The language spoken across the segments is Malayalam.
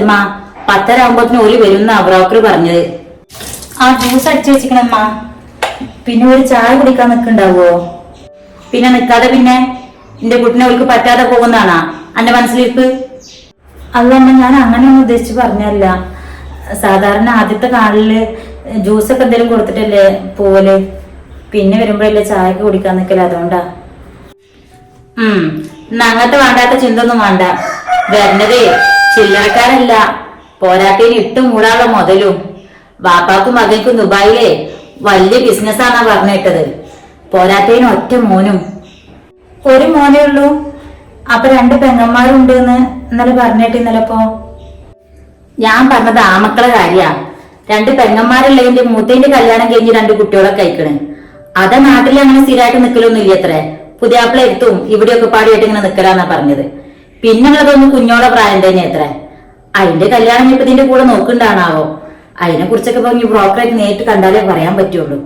സൽമ പത്തര ആകുമ്പോത്തിന് ഓൽ വരുന്ന ബ്രോക്കർ പറഞ്ഞത്. ആ ജ്യൂസ് അടിച്ചു വെച്ചിക്കണമ്മ. പിന്നെ ഒരു ചായ കുടിക്കാൻ നിൽക്കുണ്ടാവോ പിന്നെ നിൽക്കാതെ പിന്നെ എന്റെ കുട്ടിനെ അവൾക്ക് പറ്റാതെ പോകുന്നതാണാ. എന്റെ മനസ്സിലിരിപ്പ്. അതുകൊണ്ട് ഞാൻ അങ്ങനെയൊന്നും ഉദ്ദേശിച്ച് പറഞ്ഞല്ല സാധാരണ ആദ്യത്തെ കാലിൽ ജ്യൂസൊക്കെ എന്തെങ്കിലും കൊടുത്തിട്ടല്ലേ പോവൽ? പിന്നെ വരുമ്പോഴല്ലേ ചായക്ക് കുടിക്കാൻ നിൽക്കല അതുകൊണ്ടാ. ഉം. എന്നാ അങ്ങനത്തെ വേണ്ടാത്ത ചിന്ത ഒന്നും വേണ്ട. വരുന്നതേ ചില്ലറക്കാരല്ല പോരാട്ടിന് ഇട്ടും മൂടാനുള്ള മുതലും. വാപ്പാക്കും മകൾക്കും ദുബായിലെ വലിയ ബിസിനസ്സാന്നാ പറഞ്ഞിട്ടത്. പോരാട്ടിന് ഒറ്റ മോനും. ഒരു മോനേ ഉള്ളൂ. അപ്പൊ രണ്ട് പെങ്ങന്മാരുണ്ട് എന്ന് ഇന്നലെ പറഞ്ഞിട്ട് ഇന്നലെ ഇപ്പോ ഞാൻ പറഞ്ഞത് ആമക്കളെ കാര്യാ. രണ്ട് പെങ്ങന്മാരുള്ളതിന്റെ മൂത്തേന്റെ കല്യാണം കഴിഞ്ഞ് രണ്ട് കുട്ടികളൊക്കെ കഴിക്കണ് അതാ നാട്ടിൽ അങ്ങനെ സ്ഥിരമായിട്ട് നിക്കലൊന്നും ഇല്ല അത്രേ. പുതിയാപ്പിള എത്തും ഇവിടെയൊക്കെ പാടിയായിട്ട് ഇങ്ങനെ നിക്കലാന്നാ പറഞ്ഞത്. പിന്നെ ഉള്ളതൊന്നും കുഞ്ഞോടെ പ്രായം തന്നെ എത്ര? അതിന്റെ കല്യാണം ഇപ്പൊ ഇതിന്റെ കൂടെ നോക്കണ്ടാണാവോ അതിനെ കുറിച്ചൊക്കെ പറഞ്ഞു ബ്രോക്കറായിട്ട് നേരിട്ട് കണ്ടാലേ പറയാൻ പറ്റുള്ളൂ.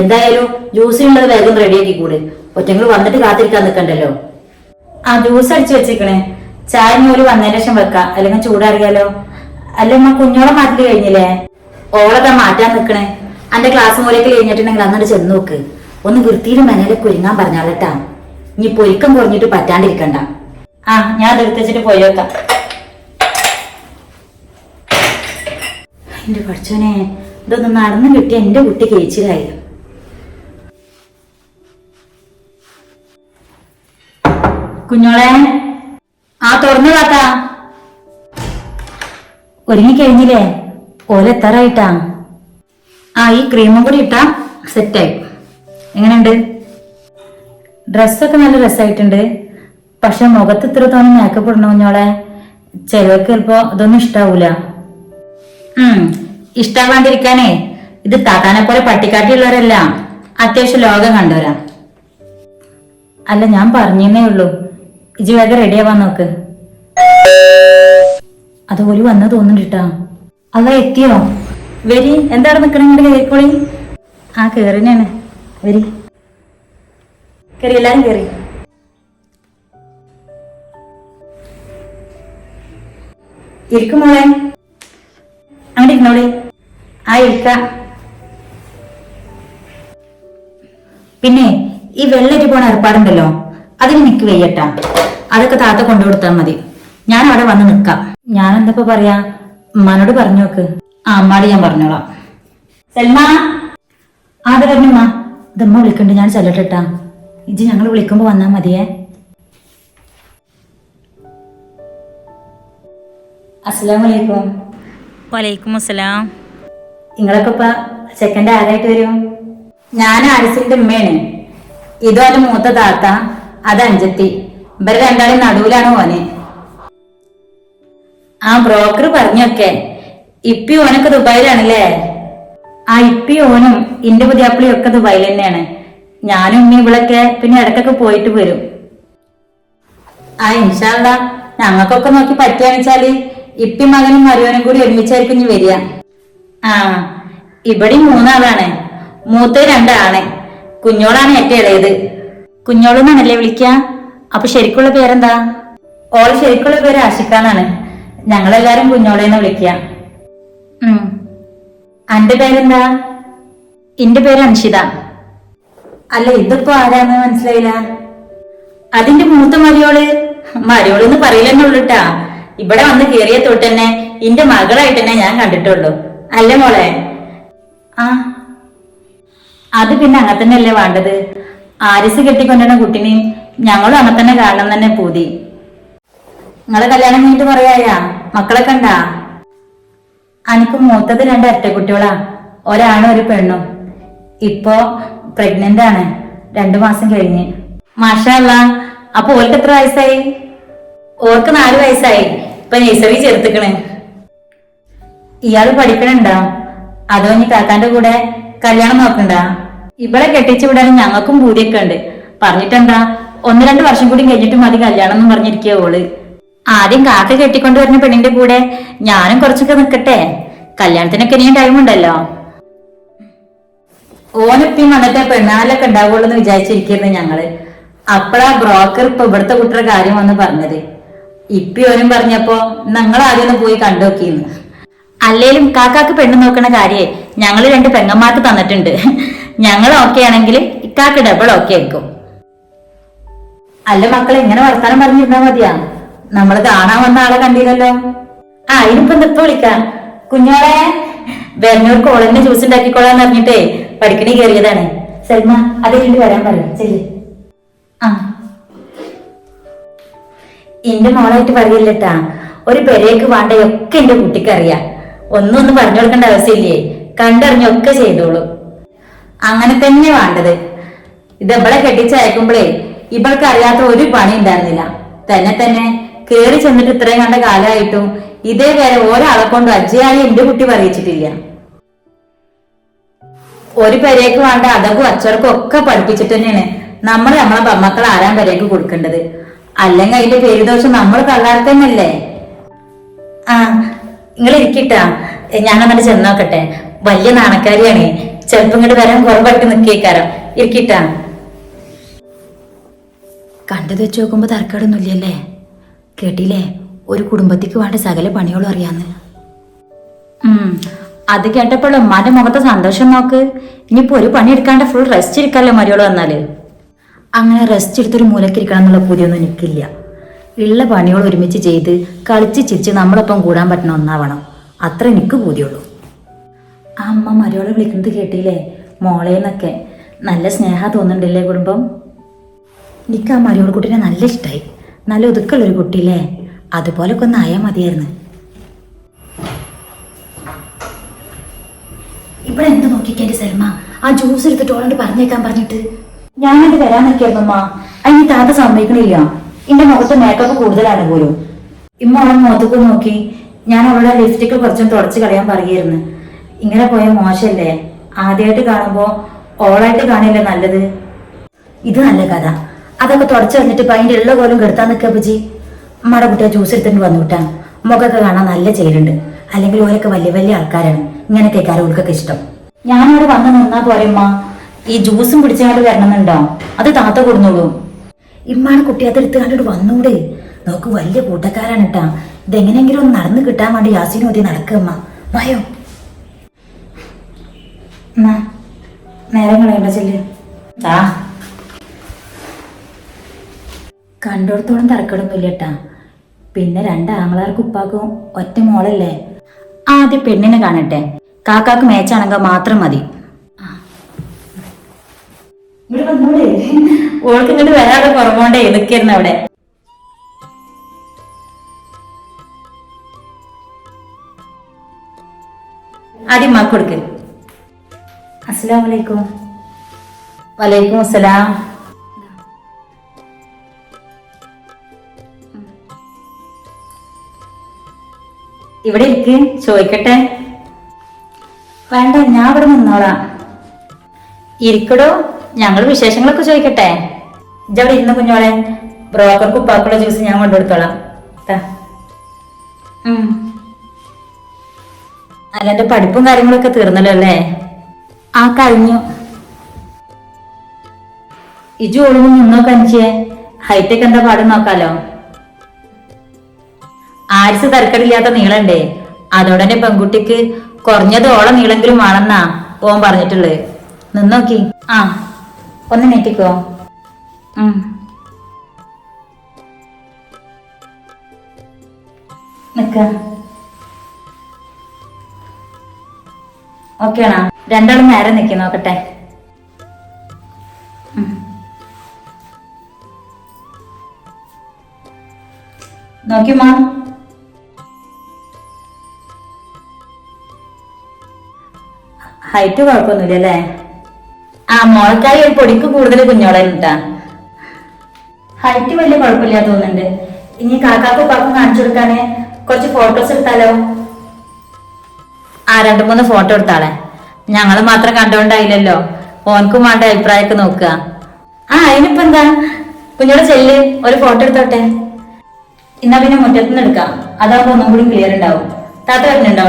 എന്തായാലും ജ്യൂസിനുള്ളത് വേഗം റെഡിയാക്കി കൂടെ. ഒറ്റങ്ങൾ വന്നിട്ട് കാത്തിരിക്കാൻ നിൽക്കണ്ടല്ലോ ആ ജ്യൂസ് അടിച്ചു വെച്ചേക്കണേ. ചായ ഒരു വന്നതിന് ശേഷം വെക്കാം. അല്ലെങ്കിൽ ചൂടാറിയാലോ? അല്ലെങ്കിൽ കുഞ്ഞോളെ മാറ്റി കഴിഞ്ഞില്ലേ? ഓളതാ മാറ്റാൻ നിൽക്കണേ അന്റെ ക്ലാസ് മൂലയൊക്കെ കഴിഞ്ഞിട്ടുണ്ടെങ്കിൽ അന്നിട്ട് ചെന്ന് നോക്ക്. ഒന്ന് വൃത്തിയിലും മെനയിലൊക്കെ ഒരുങ്ങാൻ പറഞ്ഞാലട്ടാ. ഇനി പൊരുക്കം കുറഞ്ഞിട്ട് പറ്റാണ്ടിരിക്കണ്ട. ആ ഞാൻ അതെടുത്ത് വെച്ചിട്ട് പോയി വെക്കാം എന്റെ പഠിച്ചോനെ ഇതൊന്ന് നടന്നു കിട്ടിയ എന്റെ കുട്ടി കേച്ചിലായി കുഞ്ഞോളെ ആ തുറന്നു കാത്താ ഒരുങ്ങി കഴിഞ്ഞില്ലേ ഓലെത്തറായിട്ടാ ആ ഈ ക്രീമും കൂടി ഇട്ടാ സെറ്റായി എങ്ങനെയുണ്ട്? ഡ്രസ്സൊക്കെ നല്ല രസമായിട്ടുണ്ട് പക്ഷെ മുഖത്ത് ഇത്രത്തോളം മേക്കപ്പ് ഇടണ കുഞ്ഞോളെ? ചിലർക്ക് ചിലപ്പോ ഇതൊന്നും ഇഷ്ടാവൂല. ഉം ഇഷ്ടാവാണ്ടിരിക്കാനേ ഇത് താത്താനെ പോലെ പട്ടിക്കാട്ടിയുള്ളവരല്ല. അത്യാവശ്യം ലോകം കണ്ടുവരാം. അല്ല ഞാൻ പറഞ്ഞേ ഉള്ളൂ. ഇജി വേഗം റെഡിയാവാൻ നോക്ക്. അതുപോലെ വന്നു തോന്നിട്ടാ അല്ല എത്തിയോ? വരി എന്താണ് നിക്കണെങ്കിൽ ഇങ്ങോട്ട് ആ കേറിനാണ് വരി. കയറി എല്ലാരും ഇരിക്കും മോളെ. അങ്ങോട്ട് ഇരുന്നോളി ആ ഇരിക്ക. പിന്നെ ഈ വെള്ളരി പോണ ഏർപ്പാടുണ്ടല്ലോ അതിന് നിക്ക് വയ്യട്ടാ. അതൊക്കെ താത്ത കൊണ്ടു കൊടുത്താൽ മതി. ഞാൻ അവിടെ വന്ന് നിക്കാം. ഞാൻ എന്തപ്പോ പറയാ? ഉമ്മാനോട് പറഞ്ഞു നോക്ക്. ആ അമ്മാടി ഞാൻ പറഞ്ഞോളാം. സൽമ. പറഞ്ഞുമ്മ ഇതമ്മ വിളിക്കണ്ട് ഞാൻ ചെല്ലട്ടെട്ടാ. ഇജ് ഞങ്ങൾ വിളിക്കുമ്പോ വന്നാ മതിയേ. അസ്സലാമു അലൈക്കും വലൈക്കും അസ്സലാം നിങ്ങളൊക്കെ ഇപ്പൊ സെക്കൻഡ് ആരായിട്ട് വരും? ഞാൻ ആരിസിന്റെ ഉമ്മയാണ്. ഇതും അത് മൂത്ത താത്ത അത് അഞ്ചത്തി. ഇവർ രണ്ടാളും നടുവിലാണ് ഓനെ. ആ ബ്രോക്കർ പറഞ്ഞൊക്കെ ഇപ്പി ഓനൊക്കെ ദുബായിലാണല്ലേ? ആ ഇപ്പി ഓനും ഇന്റെ പുതിയാപ്പിളിയും ഒക്കെ ദുബായിൽ തന്നെയാണ്. ഞാനും ഉമ്മയും ഇവിളൊക്കെ പിന്നെ ഇടക്കൊക്കെ പോയിട്ട് വരും. ആ ഇൻഷാള്ള ഞങ്ങൾക്കൊക്കെ നോക്കി പറ്റുകയാണെന്ന് വെച്ചാൽ ഇപ്പി മകനും മരുവനും കൂടി ഒരുമിച്ചായിരിക്കും ഇനി വരിക. ആ ഇവിടെ മൂന്നാളാണ്. മൂത്ത രണ്ടാണ്. കുഞ്ഞോളാണ് ഏറ്റവും ഇളയത്. കുഞ്ഞോളെന്നാണല്ലേ വിളിക്ക അപ്പൊ ശരിക്കുള്ള പേരെന്താ? ഓൾ ശരിക്കുള്ള പേര് ആഷിക്കാന്നാണ് ഞങ്ങളെല്ലാരും കുഞ്ഞോളേന്ന് വിളിക്ക ഉം. അന്റെ പേരെന്താ? എന്റെ പേര് അൻഷിത. അല്ല ഇതിപ്പോ ആരാന്ന് മനസ്സിലായില്ല? അതിന്റെ മൂത്ത മരിയോൾ? മരിയോളെന്ന് പറയില്ലെന്നെ ഉള്ളുട്ടാ ഇവിടെ വന്ന് കയറിയ തൊട്ട് തന്നെ ഇന്റെ മകളായിട്ട് തന്നെ ഞാൻ കണ്ടിട്ടുള്ളൂ. അല്ലേ മോളെ? ആ. അത് പിന്നെ അങ്ങനെ തന്നെയല്ലേ വേണ്ടത്? ആരിസ് കെട്ടിക്കൊണ്ടിരുന്ന കുട്ടിനെയും ഞങ്ങളും അങ്ങനെ തന്നെ കാണണം തന്നെ പൂതി. നിങ്ങളെ കല്യാണം കഴിഞ്ഞിട്ട് പറയായാ മക്കളെ കണ്ട? എനിക്ക് മൂത്തത് രണ്ട് ഇരട്ടക്കുട്ടികളാ. ഒരാണും ഒരു പെണ്ണും. ഇപ്പോ പ്രഗ്നന്റ് ആണ്. രണ്ടു മാസം കഴിഞ്ഞ്. മാഷല്ല അപ്പൊ ഓൾക്ക് എത്ര വയസ്സായി? ഓർക്ക് നാല് വയസ്സായി. ഇപ്പൊ നഴ്സറി ചേർത്തിക്കണ്. ഇയാൾ പഠിക്കണുണ്ടോ? അതോ ഇനി കാക്കാന്റെ കൂടെ കല്യാണം നോക്കണ്ട? ഇവളെ കെട്ടിച്ചു വിടാനും ഞങ്ങൾക്കും പൂതിയൊക്കെ ഉണ്ട്. പറഞ്ഞിട്ടെന്താ? ഒന്ന് രണ്ട് വർഷം കൂടി കഴിഞ്ഞിട്ട് മതി കല്യാണം എന്ന് പറഞ്ഞിരിക്കുക ഓൾ. ആദ്യം കാക്ക കെട്ടിക്കൊണ്ട് വരുന്ന പെണ്ണിന്റെ കൂടെ ഞാനും കുറച്ചൊക്കെ നിക്കട്ടെ? കല്യാണത്തിനൊക്കെ ഇനിയും ടൈം ഉണ്ടല്ലോ. ഓനിപ്പം വന്നിട്ട് പെണ്ണാലൊക്കെ ഉണ്ടാവുള്ളൂ എന്ന് വിചാരിച്ചിരിക്കുന്നു ഞങ്ങൾ. അപ്പഴാ ബ്രോക്കർ ഇപ്പൊ ഇവിടുത്തെ കുട്ടിയുടെ കാര്യം വന്ന് പറഞ്ഞത്. ഇപ്പിയോനും പറഞ്ഞപ്പോ ഞങ്ങൾ ആദ്യം പോയി കണ്ടോക്കിന്ന് അല്ലേലും കാക്കാക്ക് പെണ്ണ് നോക്കണ കാര്യേ ഞങ്ങൾ രണ്ട് പെങ്ങന്മാർക്ക് തന്നിട്ടുണ്ട്. ഞങ്ങൾ ഓക്കെ ആണെങ്കിൽ ഇക്കാക്ക് ഡബിൾ ഓക്കെ ആയിരിക്കും. അല്ല മക്കളെ എങ്ങനെ വർത്താനം പറഞ്ഞിരുന്നാ മതിയാ. നമ്മൾ കാണാൻ വന്ന ആളെ കണ്ടില്ലല്ലോ. ആ ഇനിയിപ്പോ നിർത്തു വിളിക്കാം? കുഞ്ഞോളെ ബെർണൂർ കോളേജിന്റെ ജ്യൂസ് ഉണ്ടാക്കിക്കോളാന്ന് പറഞ്ഞിട്ടേ പഠിക്കണി കയറിയതാണ്. സൽമ അതിൽ വരാൻ പറയും. ചെല്ല് എന്റെ മോളായിട്ട് പറയില്ലട്ടാ. ഒരു പെരേക്ക് വേണ്ടയൊക്കെ എന്റെ കുട്ടിക്ക് അറിയാം ഒന്നും ഒന്നും പറഞ്ഞു കൊടുക്കേണ്ട ആവശ്യമില്ലേ? കണ്ടറിഞ്ഞൊക്കെ ചെയ്തോളൂ. അങ്ങനെ തന്നെ വേണ്ടത്. ഇത് ഇവളെ കെട്ടിച്ചയക്കുമ്പോഴേ ഇവൾക്ക് അറിയാത്ത ഒരു പണി ഉണ്ടായിരുന്നില്ല. തന്നെ തന്നെ കേറി ചെന്നിട്ട് ഇത്രയും കണ്ട കാലമായിട്ടും ഇതേ വരെ ഒരാളെ കൊണ്ട് അജ്ജയായി എന്റെ കുട്ടി പറയിച്ചിട്ടില്ല. ഒരു പെരേക്ക് വേണ്ട അതകും അച്ചർക്കും ഒക്കെ പഠിപ്പിച്ചിട്ട് തന്നെയാണ് നമ്മൾ നമ്മളെ ബമ്മക്കൾ ആരാൻ പെരേക്ക് കൊടുക്കേണ്ടത്. അല്ലെങ്കിൽ അതിന്റെ പേര് ദോഷം നമ്മൾ കള്ളാർത്തന്നല്ലേ? തന്നെയല്ലേ ആ നിങ്ങൾ ഇരിക്കട്ടാ. ഞാൻ അങ്ങോട്ട് ചെന്നോക്കട്ടെ വലിയ നാണക്കാരിയാണ്. ചെറുപ്പം ഇങ്ങോട്ട് വരാൻ കുറവായിട്ട് നിക്കേക്കാരം. ഇരിക്കട്ടാ. കണ്ടത് വെച്ച് നോക്കുമ്പോ തർക്കടൊന്നുമില്ലല്ലേ കേട്ടില്ലേ? ഒരു കുടുംബത്തിക്ക് വേണ്ട സകല പണികളും അറിയാന്ന്. ഉം അത് കേട്ടപ്പോൾ ഉമ്മാന്റെ മുഖത്തെ സന്തോഷം നോക്ക്. ഇനിയിപ്പോ ഒരു പണി എടുക്കാണ്ട് ഫുൾ റെസ്റ്റ് ഇരിക്കാല്ലോ മരിയോൾ വന്നാൽ? അങ്ങനെ റെസ്റ്റ് എടുത്തൊരു മൂലക്കിരിക്കണം എന്നുള്ള പൂതിയൊന്നും എനിക്കില്ല. ഉള്ള പണികൾ ഒരുമിച്ച് ചെയ്ത് കളിച്ച് ചിരിച്ച് നമ്മളൊപ്പം കൂടാൻ പറ്റണ ഒന്നാവണം. അത്ര എനിക്ക് പൂതിയുള്ളൂ. ആ അമ്മ മരിയോളെ വിളിക്കുന്നത് കേട്ടില്ലേ? മോളേന്നൊക്കെ നല്ല സ്നേഹ തോന്നുന്നുണ്ടല്ലേ കുടുംബം? എനിക്ക് ആ മരിയോൾ കുട്ടീനെ നല്ല ഇഷ്ടമായി നല്ല ഒതുക്കുള്ളൊരു കുട്ടിയില്ലേ? അതുപോലൊക്കെ ഒന്ന് ആയാൽ മതിയായിരുന്നു. ഇവിടെ എന്ത് നോക്കിക്കേണ്ടി സൽമ? ആ ജ്യൂസ് എടുത്തിട്ട് ഓളോട് പറഞ്ഞേക്കാൻ പറഞ്ഞിട്ട്. ഞാനത് വരാൻ നിൽക്കായിരുന്നു അമ്മ അതിന് താത്ത സമ്മതിക്കണില്ല. എന്റെ മുഖത്ത് മേക്കപ്പ് കൂടുതലാണ് പോലും. ഇമ്മ അവളെ മുഖത്തൊക്കെ നോക്കി. ഞാൻ അവളുടെ ലിപ്സ്റ്റിക്ക് കുറച്ചും തുടച്ചു കളയാൻ പറയായിരുന്നു ഇങ്ങനെ പോയ മോശല്ലേ? ആദ്യമായിട്ട് കാണുമ്പോ ഓളായിട്ട് കാണില്ലേ നല്ലത്? ഇത് നല്ല കഥ. അതൊക്കെ തുടച്ചു കഴിഞ്ഞിട്ട് ഇപ്പൊ ഉള്ള കോലും കെടുത്താൻ നിൽക്കുക പച്ചി അമ്മയുടെ കുട്ടിയെ ജ്യൂസ് എടുത്തിട്ട് വന്നു വിട്ടാ. മുഖമൊക്കെ കാണാൻ നല്ല ചേരുണ്ട്. അല്ലെങ്കിൽ ഓരൊക്കെ വലിയ വലിയ ആൾക്കാരാണ്. ഇങ്ങനത്തെ കാര്യം ഓൾക്കൊക്കെ ഇഷ്ടം. ഞാനവിടെ വന്ന് നിന്നാ പോരമ്മ ഈ ജ്യൂസും പിടിച്ചാണ്ട് വരണമെന്നുണ്ടോ? അത് താത്ത കൊടുന്നോളൂ. ഇമ്മാണ് കുട്ടി അതെടുത്ത് കണ്ടിട്ട് വന്നൂടെ. നോക്ക് വലിയ കൂട്ടക്കാരാണ് കേട്ടാ ഇതെങ്ങനെയെങ്കിലും ഒന്ന് നടന്ന് കിട്ടാൻ വേണ്ടി യാസിനും മതി നടക്കമ്മ വായോ. നേരം കളയണ്ട ചെല്ല്. ആ. കണ്ടോടത്തോളം തറക്കടൊന്നുമില്ല കേട്ടാ പിന്നെ രണ്ട് ആങ്ങളാർക്ക് ഉപ്പാക്കും ഒറ്റ മോളല്ലേ? ആദ്യം പെണ്ണിനെ കാണട്ടെ. കാക്കാക്ക് മേച്ചാണെങ്കിൽ മാത്രം മതി. ഓൾക്ക് ഇങ്ങോട്ട് വരാതെ കുറവുകൊണ്ടേ ഇതൊക്കെയായിരുന്നു അവിടെ. ആദ്യം മാക്ക് കൊടുക്ക്. അസ്സലാം വലൈക്കും വലൈക്കും അസ്സലാം. ഇവിടെ ഇരിക്ക് ചോദിക്കട്ടെ. വേണ്ട ഞാൻ ഇവിടെ നിന്നോളാം. ഇരിക്കടോ. ഞങ്ങൾ വിശേഷങ്ങളൊക്കെ ചോദിക്കട്ടെ? ഇജവിടെ ഇരുന്ന് കുഞ്ഞോളെ ബ്രോക്കർക്ക് ഉപ്പാക്കുള്ള ജ്യൂസ് ഞാൻ കൊണ്ടുകൊടുത്തോളാം. അല്ല എന്റെ പഠിപ്പും കാര്യങ്ങളൊക്കെ തീർന്നല്ലോ അല്ലേ? ആ കഴിഞ്ഞു. ഇജു ഒളിഞ്ഞ് നിന്നോ കഞ്ചിയെ ഹൈറ്റൊക്കെ എന്താ പാടും നോക്കാലോ? ആരിസ് തരക്കടില്ലാത്ത നീളണ്ടേ? അതോടെ തന്നെ പെൺകുട്ടിക്ക് കുറഞ്ഞത് ഓളം നീളെങ്കിലും വേണമെന്നാ ഓൻ പറഞ്ഞിട്ടുള്ളത് നിന്നോക്കി. ആ. ഒന്ന് നെറ്റിക്കോ. നിക്ക. ഓക്കെ ആണോ രണ്ടാളും നേരെ നിൽക്കി നോക്കട്ടെ. ഉം. നോക്കി മാം. ഹൈറ്റ് കുഴപ്പമൊന്നുമില്ല അല്ലേ ആ മോൾക്കായി ഒരു പൊടിക്ക് കൂടുതൽ കുഞ്ഞോളെ കിട്ടാ ഹൈറ്റ് വലിയ കുഴപ്പമില്ല തോന്നുന്നുണ്ട്. ഇനി കാക്കാക്കും ഉപ്പാക്കും കാണിച്ചു കൊടുക്കാന്. കുറച്ച് ഫോട്ടോസ് എടുത്താലോ? ആ രണ്ടു മൂന്ന് ഫോട്ടോ എടുത്താളെ. ഞങ്ങൾ മാത്രം കണ്ടോണ്ടായില്ലല്ലോ. ഓനക്കും വേണ്ട അഭിപ്രായമൊക്കെ നോക്കുക. ആ അതിനിപ്പോ എന്താ? കുഞ്ഞോടെ ചെല്ല് ഒരു ഫോട്ടോ എടുത്തോട്ടെ. എന്നാ പിന്നെ മുറ്റത്തുനിന്ന് എടുക്കാം. അതാകുമ്പോ ഒന്നും കൂടി ക്ലിയർ ഉണ്ടാവും. താത്ത വരുന്നുണ്ടോ?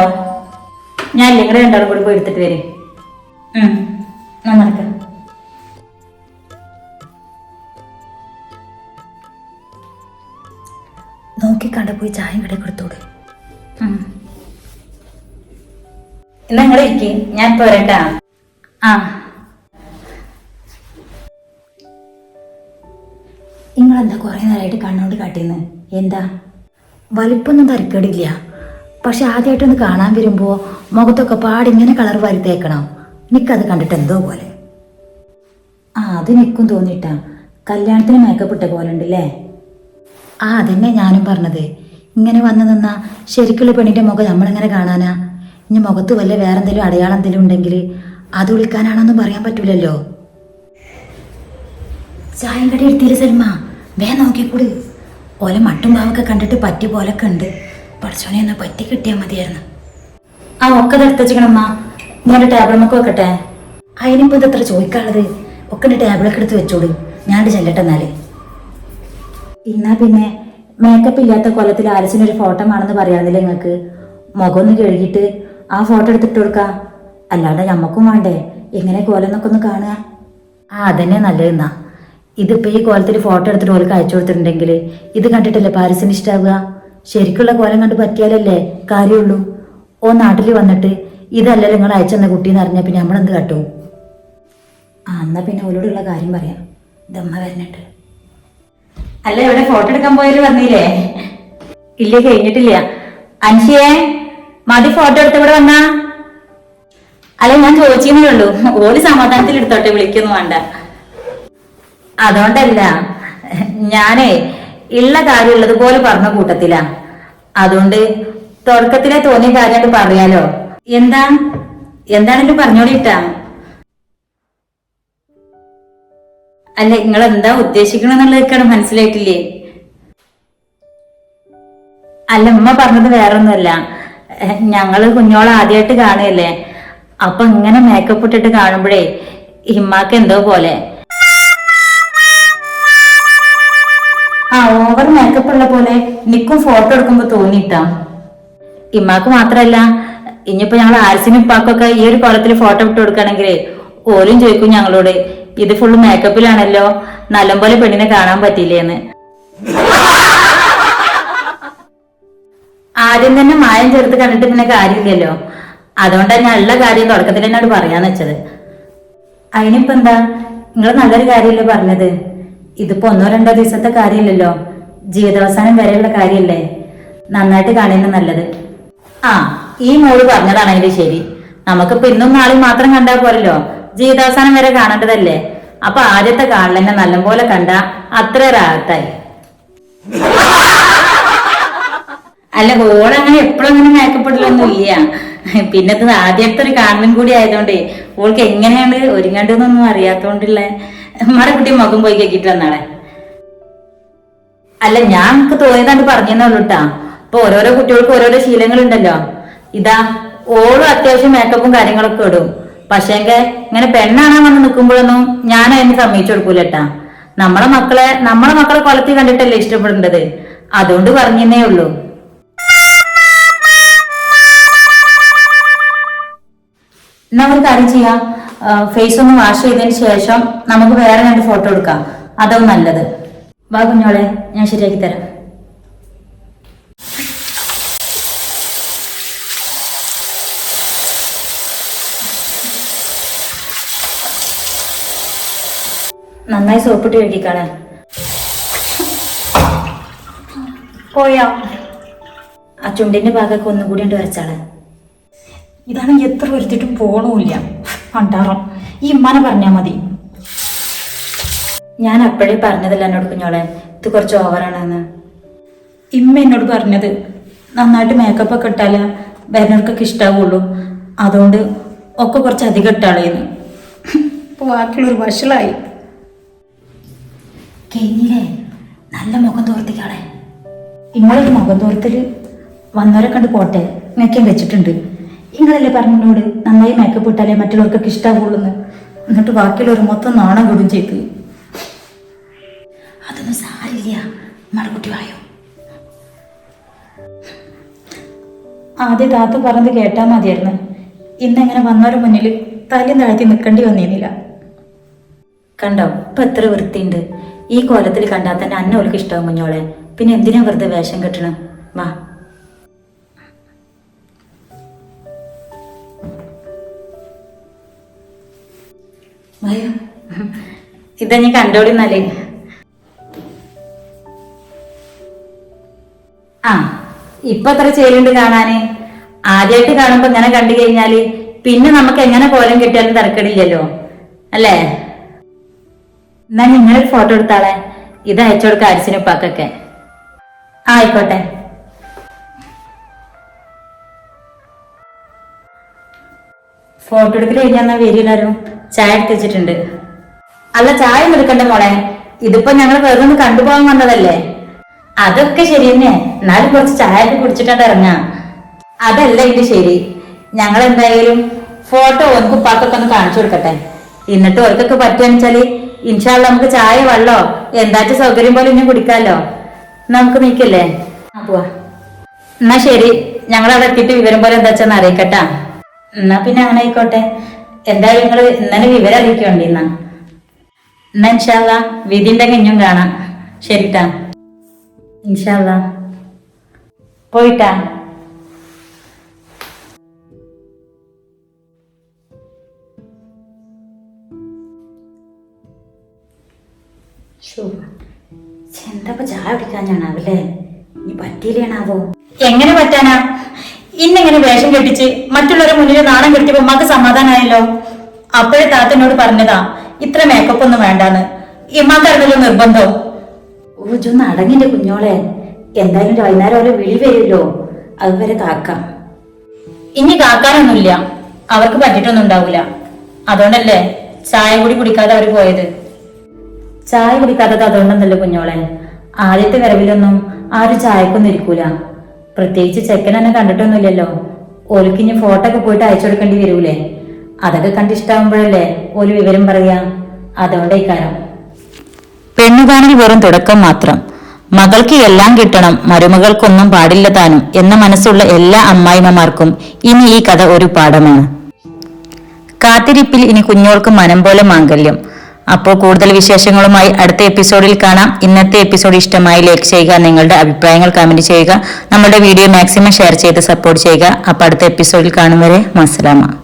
ഞാൻ ഇല്ലെങ്കിൽ രണ്ടാളും കൂടി പോയി എടുത്തിട്ട് വരും. നടക്കാം. നോക്കി നോക്കി കണ്ട പോയി ചായ കട കൊടുത്തോട് എന്നാ നിങ്ങൾ ഇരിക്ക്. ഞാൻ പോരട്ടാ ആ. നിങ്ങളെന്താ കുറേ നേരമായിട്ട് കണ്ണോണ്ട് കാട്ടിന്ന്? എന്താ? വലിപ്പൊന്നും തരക്കേടില്ല. പക്ഷെ ആദ്യമായിട്ടൊന്ന് കാണാൻ വരുമ്പോ മുഖത്തൊക്കെ പാടിങ്ങനെ കളർ വരുത്തേക്കണം. നിക്കത് കണ്ടിട്ട് എന്തോ പോലെ. ആ അത് നിൽക്കും തോന്നിട്ടാ. കല്യാണത്തിന് മേക്കപ്പ് ഇട്ട പോലെ ഉണ്ടല്ലേ? ആ അതന്നെ ഞാനും പറഞ്ഞത്. ഇങ്ങനെ വന്നു നിന്നാ ശരിക്കുള്ള പെണ്ണിന്റെ മുഖം നമ്മളിങ്ങനെ കാണാനാ? ഇനി മുഖത്ത് വല്ല വേറെ എന്തെങ്കിലും അടയാളം എന്തെങ്കിലും ഉണ്ടെങ്കിൽ അത് വിളിക്കാനാണോന്നും പറയാൻ പറ്റൂലല്ലോ. ചായം കടി എടുത്തില്ല സൽമ. വേ നോക്കിക്കൂട്. ഓലെ മട്ടും ഭാവൊക്കെ കണ്ടിട്ട് പറ്റി പോലൊക്കെ ഉണ്ട്. പഠിച്ചോനെ ഒന്ന് പറ്റി കിട്ടിയാൽ മതിയായിരുന്നു. ആ ഒക്കെ എടുത്തച്ചിക്കണമ്മ ടേബിൾ നമുക്ക് വെക്കട്ടെ? അതിനിപ്പോ ഇതെത്ര ചോദിക്കാനുള്ളത്? ഒക്കെ ടേബിളൊക്കെ എടുത്ത് വെച്ചോളൂ. ഞാൻ ചെല്ലട്ടെ എന്നാൽ. എന്നാ പിന്നെ മേക്കപ്പ് ഇല്ലാത്ത കൊല്ലത്തിൽ ഒരു ഫോട്ടോ ആണെന്ന് പറയാറില്ല നിങ്ങൾക്ക്? മുഖം ഒന്ന് കഴുകിയിട്ട് ആ ഫോട്ടോ എടുത്തിട്ട് കൊടുക്കാം. അല്ലാണ്ട് നമുക്കും വേണ്ടേ? എങ്ങനെ കോലെന്നൊക്കെ ഒന്ന് കാണുക. ആ അതന്നെ നല്ലതെന്നാ ഇതിപ്പോ ഈ കോലത്തിൽ ഫോട്ടോ എടുത്തിട്ട് ഓർക്ക് അയച്ചു കൊടുത്തിട്ടുണ്ടെങ്കിൽ ഇത് കണ്ടിട്ടല്ലേ പാരിസിന് ഇഷ്ടാവുക? ശരിക്കുള്ള കോലം കണ്ട് പറ്റിയാലല്ലേ കാര്യമുള്ളൂ. ഓ നാട്ടിൽ വന്നിട്ട് ഇതല്ലല്ലോ നിങ്ങൾ അയച്ചെന്ന കുട്ടീന്ന് അറിഞ്ഞാൽ പിന്നെ നമ്മളെന്ത് കട്ടു? ആ എന്നാ പിന്നെ ഓരോടുള്ള കാര്യം പറയാം. ഇതമ്മ വരുന്നുണ്ട് അല്ല ഇവിടെ ഫോട്ടോ എടുക്കാൻ പോയാൽ വന്നില്ലേ? ഇല്ല കഴിഞ്ഞിട്ടില്ല. അൻഷിയെ മതി ഫോട്ടോ എടുത്ത് ഇവിടെ വന്നാ. അല്ല ഞാൻ ചോദിച്ചേ ഉള്ളൂ. ഓൽ സമാധാനത്തിൽ എടുത്തോട്ടെ വിളിക്കൊന്നും വേണ്ട. അതുകൊണ്ടല്ല ഞാനേ ഉള്ള കാര്യം ഉള്ളതുപോലെ പറഞ്ഞ കൂട്ടത്തിലാ. അതുകൊണ്ട് തുടക്കത്തിലെ തോന്നിയ കാര്യം പറയാലോ. എന്താ? എന്താണെങ്കിലും പറഞ്ഞോളിട്ടാ അല്ല നിങ്ങൾ എന്താ ഉദ്ദേശിക്കണെന്നുള്ളതൊക്കെയാണ് മനസ്സിലായിട്ടില്ലേ? അല്ല ഉമ്മ പറഞ്ഞത് വേറൊന്നുമല്ല. ഞങ്ങൾ കുഞ്ഞോളെ ആദ്യമായിട്ട് കാണുകയല്ലേ? അപ്പൊ ഇങ്ങനെ മേക്കപ്പ് ഇട്ടിട്ട് കാണുമ്പോഴേ ഇമ്മാക്ക് എന്തോ പോലെ. ആ ഓവർ മേക്കപ്പ് ഉള്ള പോലെ നിക്കും ഫോട്ടോ എടുക്കുമ്പോ തോന്നിട്ടാ ഇമ്മാക്ക് മാത്രല്ല ഇനിയിപ്പോ ഞങ്ങൾ ആരിസിനും ഇപ്പാക്കൊക്കെ ഈ ഒരു കോലത്തിൽ ഫോട്ടോ ഇട്ട് കൊടുക്കണമെങ്കിലേ ഓരും ചോദിക്കും ഞങ്ങളോട് ഇത് ഫുള്ള് മേക്കപ്പിലാണല്ലോ നല്ലപോലെ പെണ്ണിനെ കാണാൻ പറ്റിയില്ലേന്ന്. ആദ്യം തന്നെ മായം ചേർത്ത് കണ്ടിട്ട് പിന്നെ കാര്യമില്ലല്ലോ. അതുകൊണ്ടാണ് ഞാൻ ഉള്ള കാര്യം തുടക്കത്തിൽ എന്നോട് പറയാന്ന് വെച്ചത്. അതിനിപ്പോ എന്താ? നിങ്ങൾ നല്ലൊരു കാര്യമല്ലേ പറഞ്ഞത്? ഇതിപ്പോ ഒന്നോ രണ്ടോ ദിവസത്തെ കാര്യമില്ലല്ലോ. ജീവിതാവസാനം വരെയുള്ള കാര്യമല്ലേ നന്നായിട്ട് കാണുന്ന നല്ലത്. ആ ഈ മോൾ പറഞ്ഞതാണ് അതിന്റെ ശരി. നമുക്കിപ്പോ ഇന്നും നാളെയും മാത്രം കണ്ടാൽ പോരല്ലോ. ജീവിതാവസാനം വരെ കാണേണ്ടതല്ലേ? അപ്പൊ ആദ്യത്തെ കാണലെന്നെ നല്ലപോലെ കണ്ട അത്ര റാഹത്തായി. അല്ല ഓളങ്ങനെ എപ്പോഴും അങ്ങനെ മേക്കപ്പെടലൊന്നും ഇല്ല. പിന്നെ ആദ്യത്തെ ഒരു കാണലും കൂടി ആയതുകൊണ്ട് ഓൾക്ക് എങ്ങനെയാണ് ഒരുങ്ങേണ്ടതെന്നൊന്നും അറിയാത്തോണ്ടുള്ള. മറ കുട്ടി മുഖം പോയി കേക്കിട്ട് വന്നാളെ. അല്ല ഞാൻ എനിക്ക് തോന്നിയതാണ്ട് പറഞ്ഞേ ഉള്ളൂ കേട്ടാ ഇപ്പൊ ഓരോരോ കുട്ടികൾക്ക് ഓരോരോ ശീലങ്ങളുണ്ടല്ലോ. ഇതാ ഓളും അത്യാവശ്യം മേക്കപ്പും കാര്യങ്ങളൊക്കെ ഇടും. പക്ഷേങ്ക ഇങ്ങനെ പെണ്ണാണാൻ വന്ന് നിൽക്കുമ്പോഴൊന്നും ഞാൻ അതിന് സമ്മതിച്ചു കൊടുക്കൂലട്ടാ. നമ്മളെ മക്കളെ നമ്മളെ മക്കളെ കൊലത്തിൽ കണ്ടിട്ടല്ലേ ഇഷ്ടപ്പെടേണ്ടത് അതുകൊണ്ട് പറഞ്ഞേ ഉള്ളൂ. എന്നാ ഒരു കാര്യം ചെയ്യാം. ഫേസ് ഒന്ന് വാഷ് ചെയ്തതിന് ശേഷം നമുക്ക് വേറെ രണ്ട് ഫോട്ടോ എടുക്കാം. അതാവും നല്ലത്. വാ കുഞ്ഞോളെ ഞാൻ ശരിയാക്കി തരാം. നന്നായി സോപ്പിട്ട് കഴുകിക്കാണേ. പോയാ? ആ ചുണ്ടിന്റെ ഭാഗമൊക്കെ ഒന്നും കൂടി ഉണ്ട് ഇതാണ് എത്ര വരുത്തിട്ടും പോണമില്ല കണ്ടാറോ ഈ ഉമ്മാനെ പറഞ്ഞാ മതി. ഞാൻ അപ്പോഴേ പറഞ്ഞതല്ല എന്നോട് കുഞ്ഞോളെ? ഇത് കുറച്ച് ഓവറാണെന്ന്. ഇമ്മ എന്നോട് പറഞ്ഞത് നന്നായിട്ട് മേക്കപ്പ് ഒക്കെ ഇട്ടാലേ വരുന്നവർക്കൊക്കെ ഇഷ്ടാവുള്ളൂ. അതുകൊണ്ട് ഒക്കെ കുറച്ച് അധികം ഇട്ടാളേന്ന്. ഇപ്പൊ ബാക്കിയുള്ളൊരു വഷളായി. കഴിഞ്ഞില്ലേ നല്ല മുഖം തോർത്തിക്കാളെ ഇങ്ങളൊരു മുഖം തോർത്തിൽ വന്നവരെ കണ്ട് പോട്ടെ മേക്കം വെച്ചിട്ടുണ്ട്. ഇങ്ങളല്ലേ പറഞ്ഞോട് നന്നായി മേക്കപ്പ് ഇട്ടാലേ മറ്റുള്ളവർക്കൊക്കെ ഇഷ്ടാവുള്ളൂന്ന്. എന്നിട്ട് ബാക്കിയുള്ളവർ മൊത്തം നാണം കൊടും ചെയ്ത്. അതൊന്നും സാരില്ല മറുകുട്ടി വായോ. ആദ്യ താത്ത പറഞ്ഞത് കേട്ടാ മതിയായിരുന്നു. ഇന്നെങ്ങനെ വന്നവരുടെ മുന്നിൽ തലയും താഴ്ത്തി നിൽക്കേണ്ടി വന്നിരുന്നില്ല കണ്ടോ ഇപ്പൊ എത്ര വൃത്തിയുണ്ട്. ഈ കോലത്തിൽ കണ്ടാൽ തന്നെ അന്ന ഓൾക്ക് ഇഷ്ടമാവും കുഞ്ഞോളെ. പിന്നെ എന്തിനാ വെറുതെ വേഷം കെട്ടണം? വാ. ഇതാ ഞാൻ കണ്ടോളിന്നാലേ ആ ഇപ്പൊ അത്ര ചെയ്യലുണ്ട് കാണാന്. ആദ്യമായിട്ട് കാണുമ്പോ ഇങ്ങനെ കണ്ടു കഴിഞ്ഞാൽ പിന്നെ നമുക്ക് എങ്ങനെ കോലം കിട്ടിയാലും തിരക്കടില്ലല്ലോ അല്ലേ? എന്നാ നിങ്ങളൊരു ഫോട്ടോ എടുത്താളെ. ഇത് അയച്ചു കൊടുക്ക ആ, ആയിക്കോട്ടെ. ഫോട്ടോ എടുക്കൽ കഴിഞ്ഞാൽ വരില്ലാരും ചായ എടുത്തിട്ടുണ്ട് അല്ല ചായ എടുക്കണ്ട മോളെ. ഇതിപ്പോ ഞങ്ങൾ വെറുതെ ഒന്ന് കണ്ടുപോകാൻ വന്നതല്ലേ? അതൊക്കെ ശരി തന്നെ. എന്നാലും കുറച്ച് ചായ ഒക്കെ കുടിച്ചിട്ടാണ് ഇറങ്ങാ. അതല്ല ഇത് ശരി. ഞങ്ങൾ എന്തായാലും ഫോട്ടോ ഓർക്കും ഉപ്പാക്കൊക്കെ ഒന്ന് കാണിച്ചു കൊടുക്കട്ടെ. എന്നിട്ട് ഓർക്കൊക്കെ പറ്റുമെന്ന് വെച്ചാൽ ഇൻഷാല്ല നമുക്ക് ചായ വെള്ളോ? എന്താച്ച സൗകര്യം പോലെ ഇനി കുടിക്കാലോ? നമുക്ക് നീക്കല്ലേ? ആ പോവാ. എന്നാ ശരി. ഞങ്ങൾ അവിടെ എത്തിയിട്ട് വിവരം പോലെ എന്താ വെച്ചാന്ന് അറിയിക്കട്ടാ. എന്നാ പിന്നെ അങ്ങനെ ആയിക്കോട്ടെ. എന്തായാലും നിങ്ങൾ ഇന്നലെ വിവരം അറിയിക്കണ്ടി എന്നാ എന്നാ ഇൻഷാല്ല വിധിന്റെ കഞ്ഞും കാണാം. ശരിട്ടാ. ഇൻഷാല്ല പോയിട്ടാ. എന്താ ചായ കുടിക്കാഞ്ഞാണാവല്ലേ? ഇനി പറ്റിയില്ലേണാവോ? എങ്ങനെ പറ്റാനാ? ഇന്നെങ്ങനെ വേഷം കെട്ടിച്ച് മറ്റുള്ളവരെ മുന്നിൽ നാണം കെട്ടിയപ്പോ മക്ക് സമാധാനമായല്ലോ അപ്പോഴേ താത്തനോട് പറഞ്ഞതാ ഇത്ര മേക്കപ്പ് ഒന്നും വേണ്ടാന്ന്. ഇമ്മാക്കായിരുന്നല്ലോ നിർബന്ധം? ഓ നടങ്ങിന്റെ അടങ്ങിന്റെ കുഞ്ഞോളെ എന്തായാലും വൈകുന്നേരം അവരെ വിളി വരുമല്ലോ. അതുവരെ കാക്കാം. ഇനി കാക്കാനൊന്നുമില്ല. അവർക്ക് പറ്റിട്ടൊന്നും ഉണ്ടാവൂല. അതുകൊണ്ടല്ലേ ചായ കൂടി കുടിക്കാതെ അവർ പോയത്? ചായ കുടിക്കാത്തത് അതുകൊണ്ടെന്നല്ലേ കുഞ്ഞോളെ? ആദ്യത്തെ വരവിലൊന്നും ആരും ചായക്കൊന്നും ഇരിക്കൂല. പ്രത്യേകിച്ച് ചെക്കൻ എന്നെ കണ്ടിട്ടൊന്നുമില്ലല്ലോ. ഓലിക്ക് ഇനി ഫോട്ടോ ഒക്കെ പോയിട്ട് അയച്ചു കൊടുക്കേണ്ടി വരൂലേ? അതൊക്കെ കണ്ടിഷ്ടാവുമ്പോഴല്ലേ ഓൽ വിവരം പറയാ? അതുകൊണ്ട് ഇക്കാരം പെണ്ണുകാണൽ വെറും തുടക്കം മാത്രം. മകൾക്ക് എല്ലാം കിട്ടണം മരുമകൾക്കൊന്നും പാടില്ല താനും എന്ന മനസ്സുള്ള എല്ലാ അമ്മായിമ്മമാർക്കും ഇനി ഈ കഥ ഒരു പാഠമാണ്. കാത്തിരിപ്പിൽ ഇനി കുഞ്ഞോൾക്ക് മനം പോലെ മാംഗല്യം. അപ്പോൾ കൂടുതൽ വിശേഷങ്ങളുമായി അടുത്ത എപ്പിസോഡിൽ കാണാം. ഇന്നത്തെ എപ്പിസോഡ് ഇഷ്ടമായി ലൈക്ക് ചെയ്യുക നിങ്ങളുടെ അഭിപ്രായങ്ങൾ കമന്റ് ചെയ്യുക നമ്മുടെ വീഡിയോ മാക്സിമം ഷെയർ ചെയ്ത് സപ്പോർട്ട് ചെയ്യുക. അപ്പോൾ അടുത്ത എപ്പിസോഡിൽ കാണും വരെ മസ്സലാമ